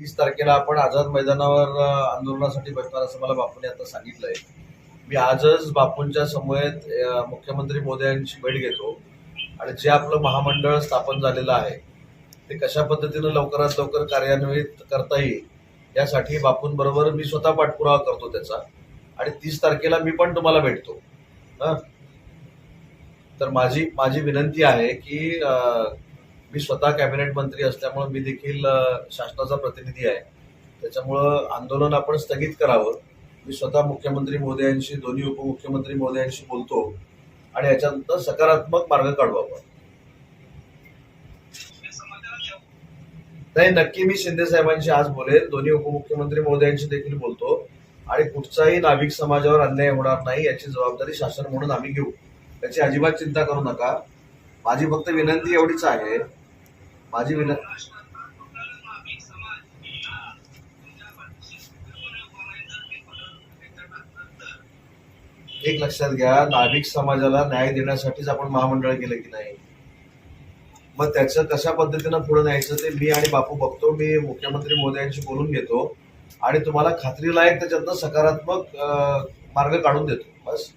तीस तारखेला आपण आझाद मैदानावर आंदोलनासाठी बसणार असं मला बापूने आता सांगितलंय. मी आजच बापूंच्या समवेत मुख्यमंत्री मुख्यमंत्री मोदयांची भेट घेतो आणि जे आपलं महामंडळ स्थापन झालेलं आहे ते कशा पद्धतीनं लवकरात लवकर कार्यान्वित करता येईल यासाठी बापूंबरोबर मी स्वतः पाठपुरावा करतो त्याचा. आणि तीस तारखेला मी पण तुम्हाला भेटतो. हं? तर माझी माझी विनंती आहे की मी स्वतः कॅबिनेट मंत्री असल्यामुळे मी देखील शासनाचा प्रतिनिधी आहे. त्याच्यामुळं आंदोलन आपण स्थगित करावं. मी स्वतः मुख्यमंत्री मोदयांशी दोन्ही उपमुख्यमंत्री मोदयांशी बोलतो आणि याच्यानंतर सकारात्मक मार्ग काढू आपण नाही नक्की मी शिंदे साहेबांशी आज बोलेल दोन्ही उपमुख्यमंत्री मोदयांशी देखील बोलतो. आणि कुठचाही नाभिक समाजावर अन्याय होणार नाही याची जबाबदारी शासन म्हणून आम्ही घेऊ. त्याची अजिबात चिंता करू नका. माझी फक्त विनंती एवढीच आहे माझी विनंती एक लक्षात घ्या नाभिक समाजाला न्याय देण्यासाठीच आपण महामंडळ केलं की नाही? मग त्याचं कशा पद्धतीनं पुढे न्यायचं ते मी आणि बापू बघतो मी मुख्यमंत्री मोदयांशी बोलून घेतो आणि तुम्हाला खात्रीलायक त्याच्यातनं सकारात्मक मार्ग काढून देतो. बस.